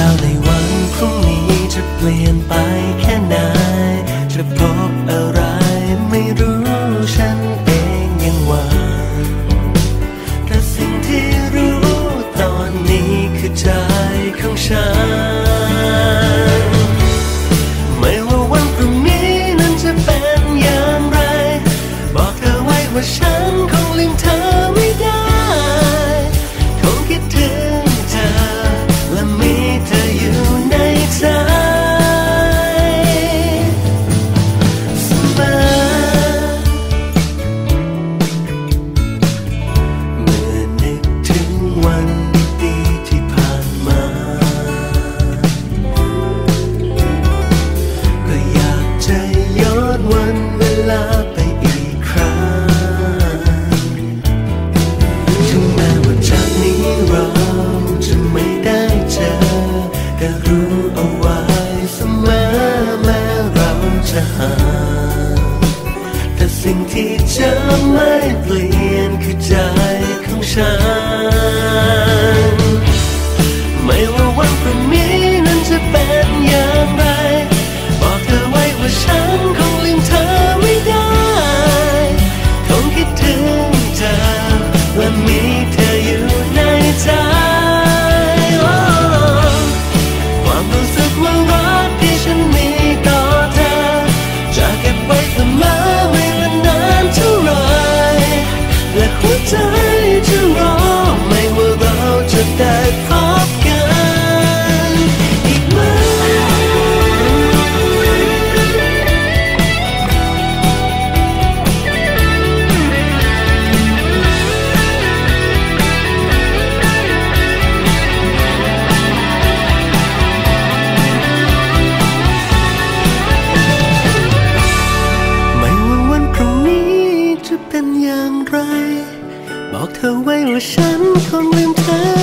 ราวในวันพรุ่งนี้จะเปลี่ยนไปแค่ไหน จะพบอะไรไม่รู้ฉันเองยังหวังแต่สิ่งที่รู้ตอนนี้คือใจของฉัน ไม่ว่าวันพรุ่งนี้นั้นจะเป็นอย่างไร บอกเธอไว้ว่าฉัน จะหา แต่สิ่งที่จะไม่เปลี่ยน เธอไว้ว่าฉันคงลืมเธอ